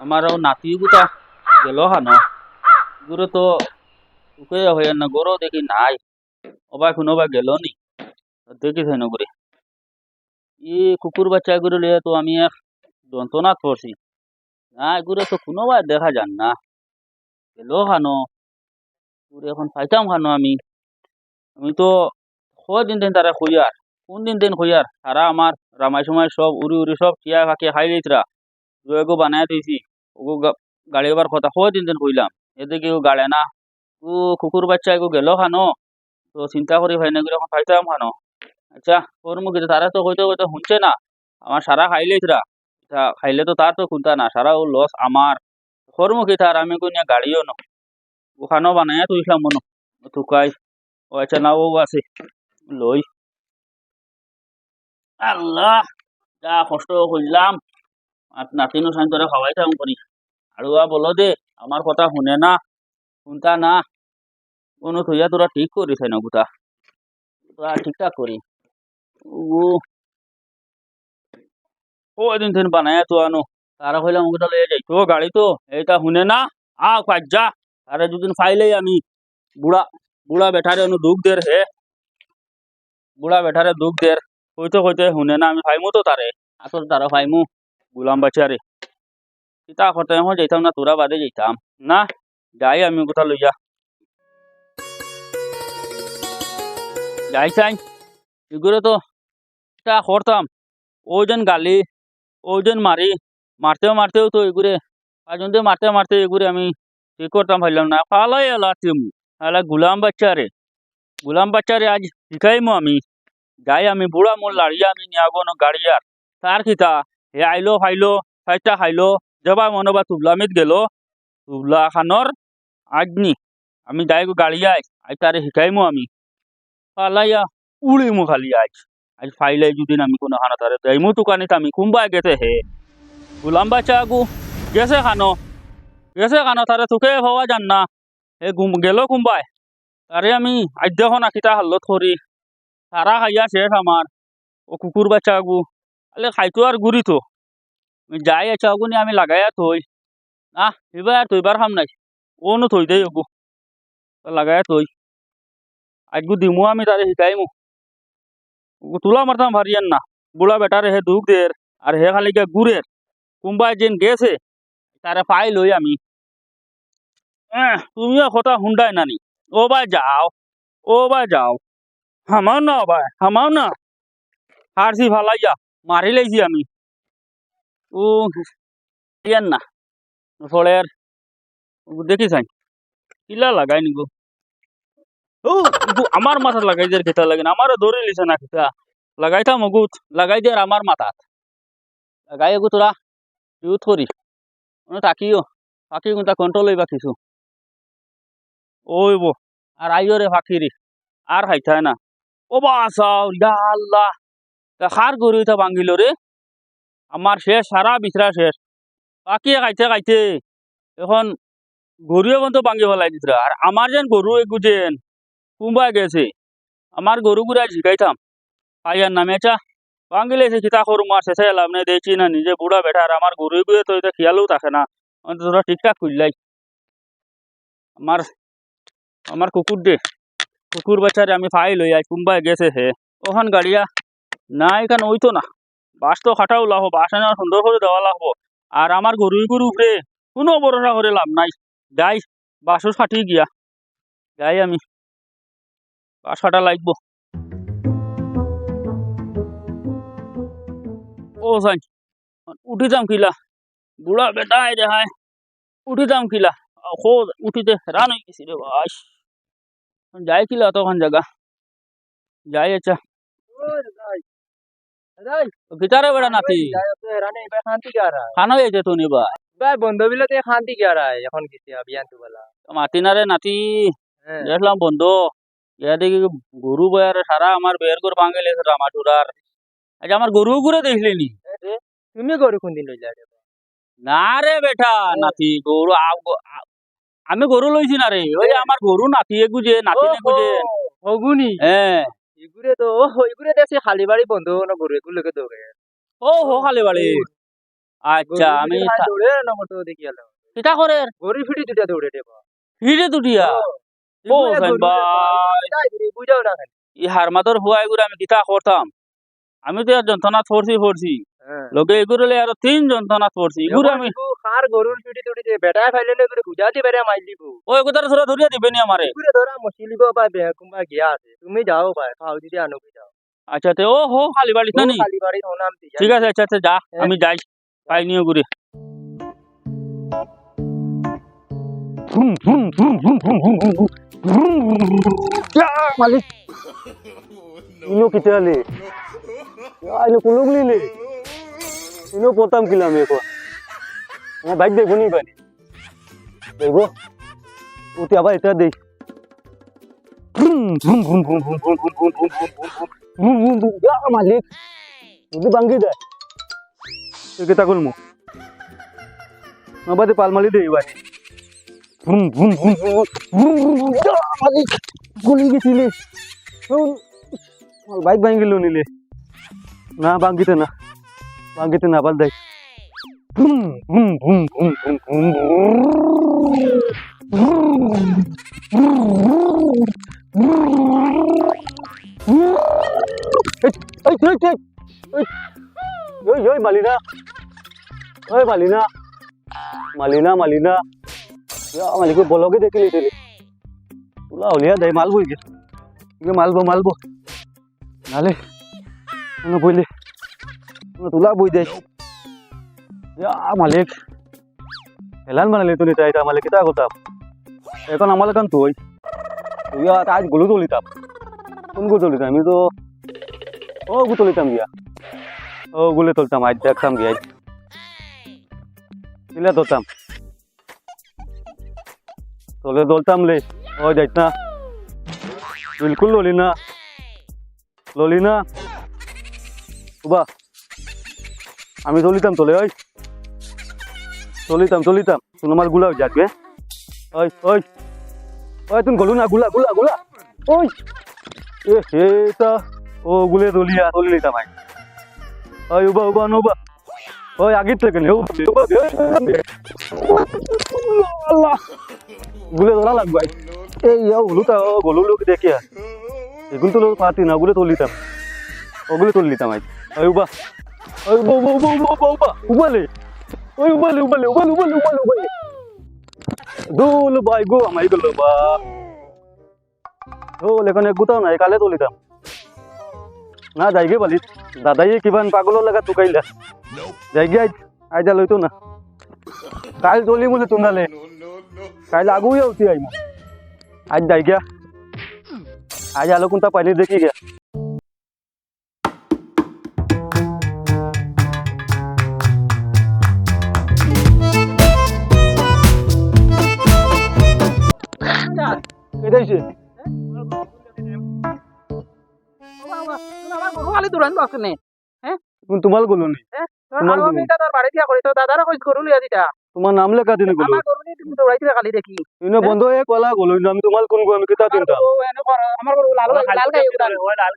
আমার নাতি গুতা গেল হানো গুরু তো উকে হয়ে না গরু দেখি নাই অবা কোনোবা গেল নি দেখি থাই নগরে ই কুকুর বাচ্চা গুলো লিয়ে তো আমি এক যন্ত্রণাত পড়ছি না এগুলো তো কোনোবা দেখা যান না গেল হানো গুরু এখন পাইতাম হানো আমি আমি তো কদিন দিন তারা খুঁয়ার কোন দিন দিন খুঁয়ার তারা আমার রামাই সময় সব উড়ি উড়ি সব টিয়া ফাঁকি খাই লিতরা দুয়েগো বানায় গা- গাড়ি এবার কথা হয় দিন কইলাম। এদিকে গাড়ে না। ও কুকুর বাচ্চা এগো গেল খানো। তো চিন্তা করি ভাই না এখন খাইতাম খানো। আচ্ছা ওর মুখে তারা তো হয়তো হয়তো শুনছে না। আমার সারা খাইলেইতরা তা খাইলে তো তার তো খুনতা না, সারা ও লস আমার। ওর মুখে তার, আমি কোনিয়া গাড়িও ন। ওখানো বানায় তুইলাম মনো তুকাই ও আচ্ছা না ও আছে। লই। আল্লাহ, যা কষ্ট করলাম আর নাতিনু সাইন্তরে খাওয়াইতাম করি আর ওয়া বলো দে আমার কথা শুনে না শুনতা না। কোনো থইয়া তোরা ঠিক করিস না গুতা তোরা ঠিকঠাক করি ও। ও এদিন দিন বানায় তো আনো। তারা কইলাম ওগুলা লইয়া যাই তো গাড়ি তো এইটা শুনে না। আ কাজ যা। তারে দুদিন ফাইলেই আমি বুড়া বুড়া বেঠারে অনু দুঃখ দের হে। বুড়া বেঠারে দুঃখ দের। কইতে কইতে শুনে না, আমি ফাইমু তো তারে আসল তারা ফাইমু গুলাম বাচ্চারে কিতা করতে এখন যাইতাম না তোরা বাদে যাইতাম না যাই আমি কোথা লইয়া যাই চাই এগুলো তো কিতা করতাম ওজন গালি ওজন মারি মারতেও মারতেও তো এগুরে পাঁচজন মারতে মারতে এগুরে আমি ঠিক করতাম ভাবলাম না পালাই এলা তিমু এলা গুলাম বাচ্চারে গুলাম বাচ্চারে আজ শিখাইমু আমি যাই আমি বুড়া মোর লাড়িয়া আমি নিয়াগো ন গাড়িয়ার তার কিতা হে আইলো, ফাইলো ফাইটা খাইলো, জবা মনোবা তুবলামিত গেল, তুবলা খানর আজনি আমি যাই গো গাড়িয়াই আজ তারে শিখাইমু আমি। পালাইয়া উড়িমু খালি আজ আজ ফাইলে যদি আমি কোনো খানা তারে যাইমু দোকানিত আমি। কুম্বাই গেছে হে? গুলাম বাচ্চা আগু গেছে খানো? গেছে খানো তারে তোকে ভাবা জান না। হে গেল কুম্বাই তারে আমি আজ দেখো না কিতা হাল্লত করি তারা খাইয়া শেষ আমার ও কুকুর বাচ্চা আগু আলে খাইতো আর গুড়ি তো যাই আছে আগুনি আমি লাগাইয়া থই না এবার তৈবার খাম নাই। ওনো থই দেই ওগু লাগাইয়া থই আজগু দিমু আমি তারে শিকাইমু। তুলা মারতাম ভারিয়ান না। বুড়া বেটারে হে দুঃখ দের আর হে খালি গিয়া গুড়ের কুম্বাই যেন গেছে তারে পাই লই আমি। তুমিও কথা হুন্ডাই নানি। ও বা যাও। ও বা যাও। হামাও না ভাই হামাও না। হারছি ভালাইয়া। মারি লাইছি আমি। ও, ইয়ান না। ফলের, দেখি চাই। কিলা লাগাই নিগো ও ইগু আমার মাথা লাগাই দিয়ে খেতা লাগে না। আমারও ধরে লিছে না খেতা লাগাইতাম অগুত লাগাই দিয়ে আমার মাথাত। লাগাই এগু তোরা ইউথ করি মানে তাকিও। ফাঁকি কোনটা কন্ট্রোল হইবা কিছু ওই বো আর আইও রে ফাঁকি রে আর খাইতাই না। ও বাসাও ইয়া আল্লাহ। খার গরু ইতা ভাঙ্গিল রে আমার শেষ সারা বিচরা শেষ। বাকি খাইতে খাইতে এখন গরু এখন তো ভাঙ্গি ফেলাই দিতরা আর আমার যেন গরু এগু যেন কুম্বাই গেছে। আমার গরু গুড়া শিখাইতাম পাইয়ার নামে চা ভাঙ্গিলে সে খিতা করু মার শেষে লাভ নেই। দেখছি না, নিজে বুড়া বেটা। আর আমার গরু গুয়ে তো এটা খেয়ালও থাকে না। অন্তত তোরা ঠিকঠাক খুললাই আমার আমার কুকুর দে। কুকুর বাচ্চারে আমি ফাই লই আজ কুম্বাই গেছে হে। ওখান গাড়িয়া। না, এখানে ওইতো না। বাস তো খাটাও লাভ বাস এনে সুন্দর করে দেওয়া লাগবো। আর আমার গরুই গরু উপরে কোনো ভরসা করে লাভ নাই। যাই বাসও ফাটি গিয়া। যাই আমি। বাস ফাটা লাগবো। ও উঠি যাম কিলা। বুড়া বেটা আই রে উঠি যাম কিলা। উঠিতে রান হয়ে গেছি রে বাস যাই কিলা তখন জায়গা। যাই আচ্ছা। বেড়া নাতি। খানো হয়েছে তো নিবা ভাই বন্ধ বিলাতে শান্তি কি আর এখন কিছু অভিযান তো বলা। মাতি না রে নাতি। হ্যাঁ। দেখলাম বন্ধু ইয়া দেখি গরু বয়ার সারা আমার বের করে ভাঙে লেছে রামাটুরার আচ্ছা আমার গরু ঘুরে দেখলি নি? তুমি গরু কোন দিন লইলা রে? না রে বেটা নাতি গরু আমি গরু লইছি না রে। ওই আমার গরু নাতি গুজে নাতি গুজে। হগুনি। হ্যাঁ। এগুরে তো খালি বাড়ি বন্ধ হলো গরু এগুলো লোকে দৌড়ে। ও হো খালি বাড়ি আচ্ছা আমি দৌড়ে তো দেখি আলো এটা করে। গরু ফিটি দুটা দৌড়ে দেব। হিরে দুটিয়া ও ভাই ভাই। বুঝাও না ই হারমাতর হুয়া গুড়ে আমি কিতা করতাম? আমি তো যন্ত্রণা ফরছি ফরছি লোকে এগুলো আর তিন যন্ত্রণা ফরছি এগুলো আমি কার গরুর ফিটি তুটি দে ফাইলে গুজাতি বেরে মাইল দিব ও এগুলো ধরে ধরিয়া দিবেনি আমারে এগুলো ধরা মুশকিলিব বা বেকুম্বা গিয়া আছে তুমি যাও ভাই খাও দিদি আনো কি যাও আচ্ছা তে ও হো খালি বাড়ি না নি খালি বাড়ি হোনাম ঠিক আছে আচ্ছা আচ্ছা যা আমি যাই পাই নিও ঘুরে মালিক ইনো কিতালে কুলুক লিলে ইনো পতাম কিলাম একো আমার বাইক দেখব নি পারি দেখব উঠে আবার এটা দেই মালিক যদি বাঙ্গি দেয় তুই কেতা করমু নবাদে পালমালি দেই বাড়ি ভুম ভুম ভুম ভুম মালিক গলি গেছিলে বাইক ভাঙিল নিলে না ভাঙিতে না ভাঙিতে না আবার দেখ ভুম ভুম ভুম ভুম ভুম ভুম এই এই এই ওই ওই মালিনা ওই মালিনা মালিনা মালিনা মালিক বলকে দেখিলি তেলে তুলা তুলা বই দেয় মালিক হেলান বানালে তুমি তাই মালিক কিতা করতাম। এখন আমার কান তুই তুই আজগুলো তুলিতাম। কোনগুলো তুলিতাম? আমি তো ও গু তুলিতাম গিয়া। ও গুলে তুলতাম, আজ দেখতাম গিয়া। কিলা তুলতাম তোলে দলতাম লে। ও যাইত না। বিলকুল ললি না। ললি না। উবা। আমি চলিতাম তোলে, ওই। চলিতাম চলিতাম। তুমি আমারগুলা যাকে ওই ওই। ওই, তুমি গলু না, গুলা গুলা গুলা। ওই। এ হেটা ও, গুলে দলিয়া, দলি লিতাম আই ওই, উবা উবা, নুবা। ওই, আগের থেকে নে, উবা আল্লাহ। গুলে ধরা লাগবে এই হলুতা ও, গলু লোক দেখিয়া। এগুলো তো পাতি না, ওগুলো তুলিতাম ওগুলো তুলিতাম আজ ওই, উবা। ওই উবা উবা উবা উবা উবা উবা উবালে ওই উবালে উবালে উবালে উবালে উবালে উবালে দোল বাই গো আমাই গেল বা দোল এখানে গুতাও নাই কালে তুলিতাম না যাইগে বালি দাদাই কিমান পাগলৰ লগা টুকাইলা যাইগে আজ আইজা লইতো না কাল চলি বলে তুনালে কাল আগুয়া উঠি আইম আজ যাইগা আজ আলো কোনটা পাইলে দেখি গিয়া কেদাইছে খালি দূরান বাস নে তোমার গলো নি তোমার আর আমি দাদার বাড়ি দিয়া করি তো দাদারা কই করু লিয়া দিতা তোমার নাম লেখা দিনে গলো। আমার ইনো বন্ধ হয়ে কলা গলো আমি তোমার কোন গো আমি কিতা চিন্তা ও এনে কর আমার লাল লাল গাই লাল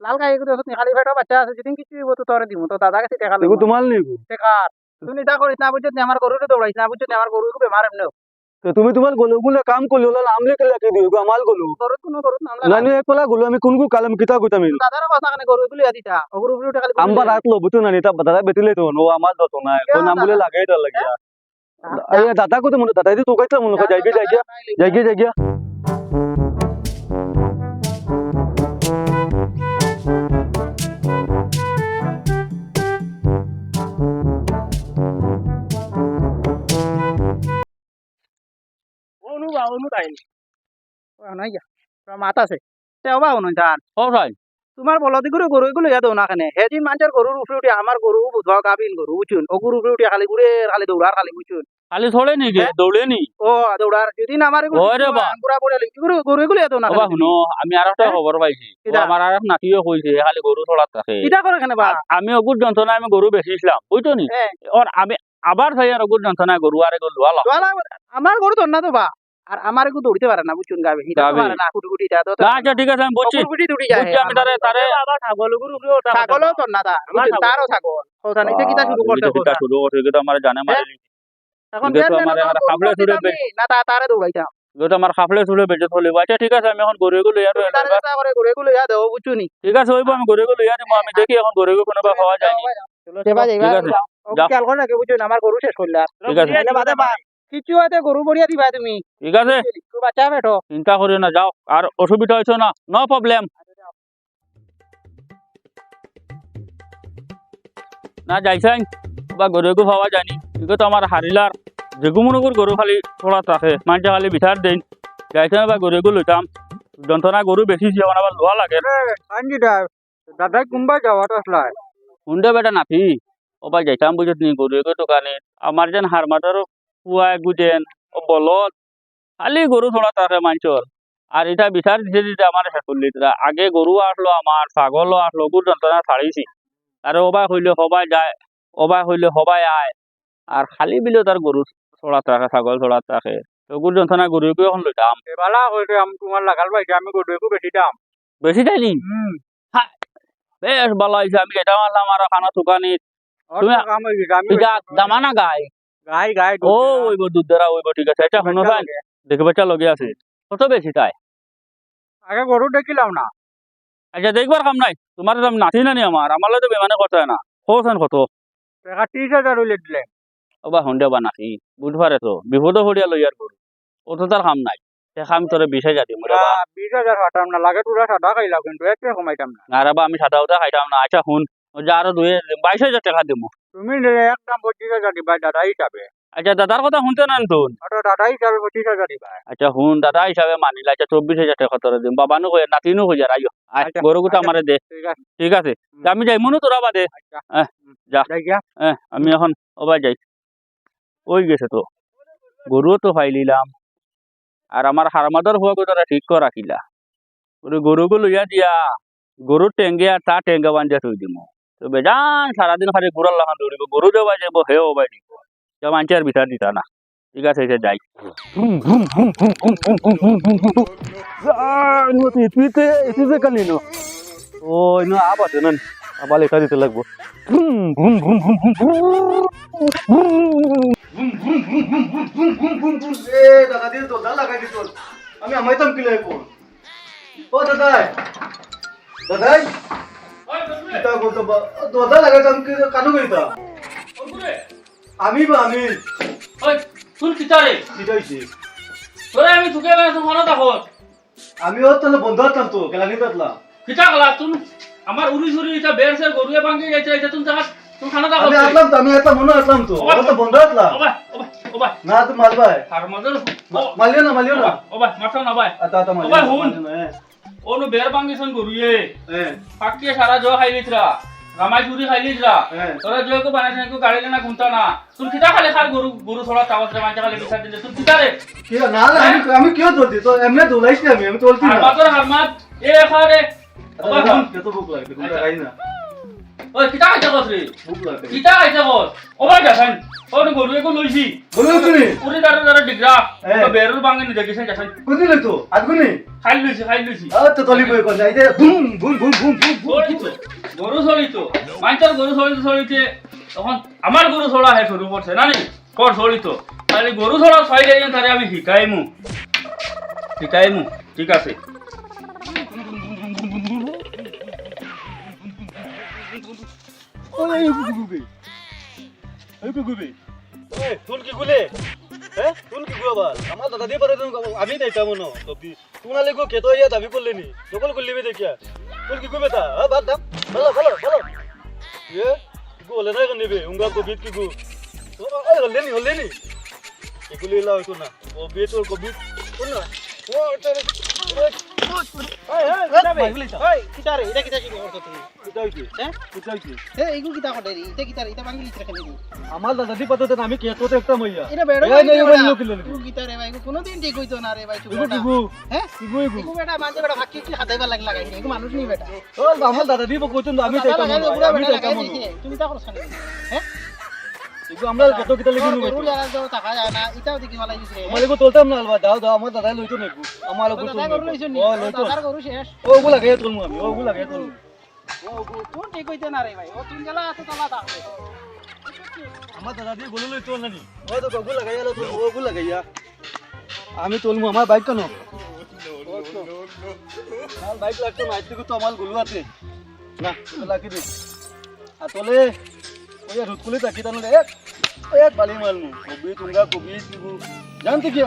লাল গাই এগুলো হচ্ছে খালি ফেটা বাচ্চা আছে যেদিন কিছু হইব তো তোরে দিমু তো দাদা কাছে টাকা এগো লাগবে তোমার নিগো টেকার তুমি করিস না বুঝছিস না আমার গরুরে দৌড়াইছ না বুঝছিস আমার গরু বেমার এমনি তো তুমি তোমার গলো গুলো কাম করলি ওলা নাম লেখে লেখে দিও গো আমাল গলো গরু কোনো গরু নাম নানি এক কলা গলো আমি কোন গো কালাম কিতা কইতাম ইনো দাদারা কথা কানে গরু এগুলো দিতা গরু গুলো খালি আম্বা রাত লো বুতু নানি তা দাদা বেতিলে তো নো আমার দত না ও নাম বলে লাগাই তা লাগিয়া এই দাদা কো তো মনে দাদা তো কইতা মনে তাই ও নাই মাতা আছে। ও তোমার করে গরু এগুলো ইয়াদ না কেনে। হেদিন মানুষের গরুর উপরে উঠে আমার গরু বুধবা গাবিন গরু বুঝুন ও গরুর উপরে উঠে খালি ঘুরে খালি দৌড়ার খালি খালি থলে নি? দৌড়ে নি ও দৌড়ার আমার বা। পুরা পড়ে গরু গরু এগুলো ইয়াদ না ওবা শুনো আমি আর একটা? খবর পাইছি। আমার আর নাতিও কইছে খালি গরু থলাত থাকে এটা করে কেন বা? আমি অগুর যন্ত্রণা আমি গরু বেচিছিলাম বুঝছ নি। ওর আমি আবার ভাই আর অগুর যন্ত্রণা গরু আর এগুলো আমার গরু তো না তো বা। আর আমার এগুলো দৌড়তে পারে না বুঝুন গাবে হিটা পারে না যা তো আচ্ছা ঠিক আছে আমি বুঝছি কুটি কুটি যায় বুঝছি আমি তারে তারে ছাগলও তো না তার বুঝুন, তারও ছাগল। কিটা শুরু করতে কিটা শুরু করছে কিন্তু আমার জানে মারি এখন আমার খাবলে করতে ছুড়ে না তা তারে দৌড়াইতাম। যেটা আমার খাফলে ছুড়ে বেঁচে থলিব আচ্ছা ঠিক আছে আমি এখন গরু এগুলো ইয়ার গরু এগুলো ইয়া দেবো বুঝুনি ঠিক আছে ওইব আমি গরু এগুলো ইয়ার আমি দেখি এখন গরু এগুলো কোনোবা পাওয়া যায়নি। ঠিক আছে। খেয়াল করে আমার গরু শেষ করলে ঠিক আছে। কিছু হয়তো গরু বড়িয়া দিবা তুমি। ঠিক আছে। বাচ্চা বেঠো। চিন্তা করিও না যাও আর অসুবিধা হয়েছে না নো প্রবলেম না যাইছাই। বা গরু এগু পাওয়া যায়নি কিন্তু তো আমার হারিলার যেগুমনুগুর গরু খালি থোড়া থাকে মানুষে খালি বিচার দেন যাইছে বা গরু এগু লইতাম যন্ত্রণা গরু বেশি এখন আবার লোয়া লাগে। আনজি দাদা কুম্বা যাওয়া তো আসলে হুন্ডে বেটা নাথি ও ভাই যাইতাম বুঝত নি গরু এগু দোকানে। আমার যেন হারমাটারও পুয়ায় গুজেন ও বলত খালি গরু থোড়া থাকে মানুষের আর এটা বিচার দিতে দিতে আমার শেষ আগে গরু আসলো আমার ছাগলও আসলো গুর যন্ত্রণা ছাড়িছি আর ওবাই হইলে সবাই যায় ওবাই হইলে সবাই আয়। আর খালি বিলেও তার গরু ছড়া থাকে ছাগল ছড়া থাকে তো গুর যন্ত্রণা গরু এখন লইতাম এবালা হইতে আমি তোমার লাগাল পাইছি আমি গরু একটু বেশি দাম। বেশি যায়নি হুম বেশ ভালো হয়েছে আমি এটা মারলাম আর খানা দোকানি তুমি- দামানা গাই। গাই গাই ও ওইব দুধ দ্বারা ওইব ঠিক আছে। এটা শুনো তাই দেখে বাচ্চা লগে আছে। কত বেশি তাই আগে গরু দেখিলাম না। আচ্ছা দেখবার কাম নাই। তোমার দাম নাতি নানি আমার। আমার তো বেমানে কথা না। কৌছেন কত। টাকা ত্রিশ হাজার হইলে দিলে। ওবা হন্ডে বা নাতি। বুধবারে তো বিপদ হরিয়া লইয়ার গরু ও তো তার কাম নাই। সে কাম তোরে বিশ হাজার দিম বা। বিশ হাজার হাঁটাম না। লাগে তোরা সাদা খাইলাম কিন্তু একটা কমাইতাম না। আর আমি সাদা উদা খাইতাম না। আচ্ছা শুন। ও আরও দুই বাইশ হাজার টাকা দিব তুমি একদম পঁচিশ হাজার দিবা দাদা হিসাবে। আচ্ছা দাদার কথা শুনতে না তুন দাদা হিসাবে পঁচিশ হাজার দিবা। আচ্ছা শুন দাদা হিসাবে মানিলে আচ্ছা চব্বিশ হাজার টাকা তোরে দিম। বাবানু কই নাতিনু যার আইও গরু গুটা আচ্ছা। আমারে দে। ঠিক আছে। আমি যাই মনু তোরা বাদে? আচ্ছা। যা। হ্যাঁ আমি এখন ওবা যাই। ওই গেছে তো। গরুও তো ফাইলিলাম আর আমার হারমাদর হওয়া কথা ঠিক করে রাখিলা। গরুকে লইয়া দিয়া। গরুর টেঙ্গে আর তা টেঙ্গা বাঞ্জা থই দিম। তো বেজান সারাদিন খালি ঘুরার লাগান দৌড়িব গরু দেওয়া যাব হে ওবাই দিব মানছে আর বিচার দিতা না ঠিক আছে এটা যাই ইতিতে ইতিতে কালি নো ও ইনো আবাতে নন আবার লেখা দিতে লাগবো ভুম ভুম ভুম ভুম এ দাদা দিয়ে দেখো আমি ওর তাহলে বন্ধ হতাম তো কেলানি তাতলা কিতা গলা তুই আমার এটা বের সের গরুয়ে যাইছে এটা তুমি দেখা তুমি খানা দেখো আমি আসলাম তো আমি আসলাম মনে আসলাম তো তো বন্ধ ওবাই ওবাই না তো আর মালিও না মালিও না। ওবাই মাথা না ভাই আতা আতা মালিও হুন। ওনো বের ভাঙ্গিছন গরুয়ে হ্যাঁ, পাকিয়ে সারা জো খাই লিতরা রামাই চুরি খাই লিতরা হ্যাঁ। তোরা জো কো বানাইছ কো গাড়ি না ঘুমতা না তুই কিতা খালি খাল গরু গরু থোড়া চাওয়াস রে মাঝে খালি বিচার দিলে তুই কিতা রে কি না আমি আমি কিয় ধরছি তো এমনি দৌড়াইছি না আমি আমি তো বলছি আর না বাতর হারমাত এ খারে ওবাই দাদা, কত ভুক লাগে কোনটা খাই না ওই কিতা খাইতে কস রে ভুক লাগে কিতা খাইতে কস ওবাই দেখেন ওনো গরুয়ে কো লইছি বলো তুমি উড়ি দাঁড়ে দাঁড়ে ডিগরা হ্যাঁ। তো বেরুর ভাঙ্গি নি দেখিছেন দেখেন কোনদিন লইতো আজগুনি খাই লইছি খাই লইছি আ তো তলি বই কোন যাই দে বুম বুম বুম বুম বুম গরু চলিত মানুষের গরু চলিত চলিতে তখন আমার গরু ছড়া হে শুরু করছে না নি কর চলিত তাহলে গরু ছড়া ছয় যাই তাহলে আমি শিকাইমু শিকাইমু ঠিক আছে ওই গুগুবে এই গুগুবে ওই তুল কি গুলে? হ্যাঁ তুল কি গুয়াবাল আমার দাদা দিয়ে পারে আমি দেইতাম না তো তুনালে গো কেতো ইয়া দাবি করলেনি সকল করলিবি দেখিয়া। তুল কি গুবে তা? হ্যাঁ বাদ দাম ভালো ভালো ভালো। ইয়ে গো হলে না নিবে উঙ্গা কবিত কি গু? ওই হলেনি হলেনি এগুলি লাও না। ও বিয়ে তোর কবিত। কোন না। ও, এটা আমার দাদা দি পাতে আমি কে তো একটা মইয়া। এটা বেড়ো এই নেই বলি লোক লিখে এইগু রে ভাই কোনোদিন ঠিক হইতো না রে ভাই ইগু কিগু হ্যাঁ? ইগু এইগু? বেটা কি লাগ লাগাই এইগু মানুষ নি বেটা। ও আমার দাদা দি কইতেন আমি। তুমি তা করছ না হ্যাঁ? আমরা কত কিতা দাও টাকা যায় না ইটাও দেখি মালাই দিছে আমার ইগু তোলতাম না আলবা দাও দাও আমার দাদা লইতো না ইগু আমার লোক দাদা নি ও লইতো দাদার গরু শেষ। ও ওগু লাগে তোলমু আমি লাগে তোলমু কোন ঠিক হইতো না রে ভাই? ও তিন গেলা আছে তলা থাকবে আমার দাদা লইতো না নি ও তো ওগু লাগাইয়া লো ওগু লাগাইয়া আমি তোলমু আমার বাইক কেন? বাইক লাগতো না আজকে তো আমার গুলু আছে না লাগি দে আর তোলে ওই রুতকুলি তাকি তানো এক এক বালি মালমু কবি তুঙ্গা কবি তিবু জানতে কি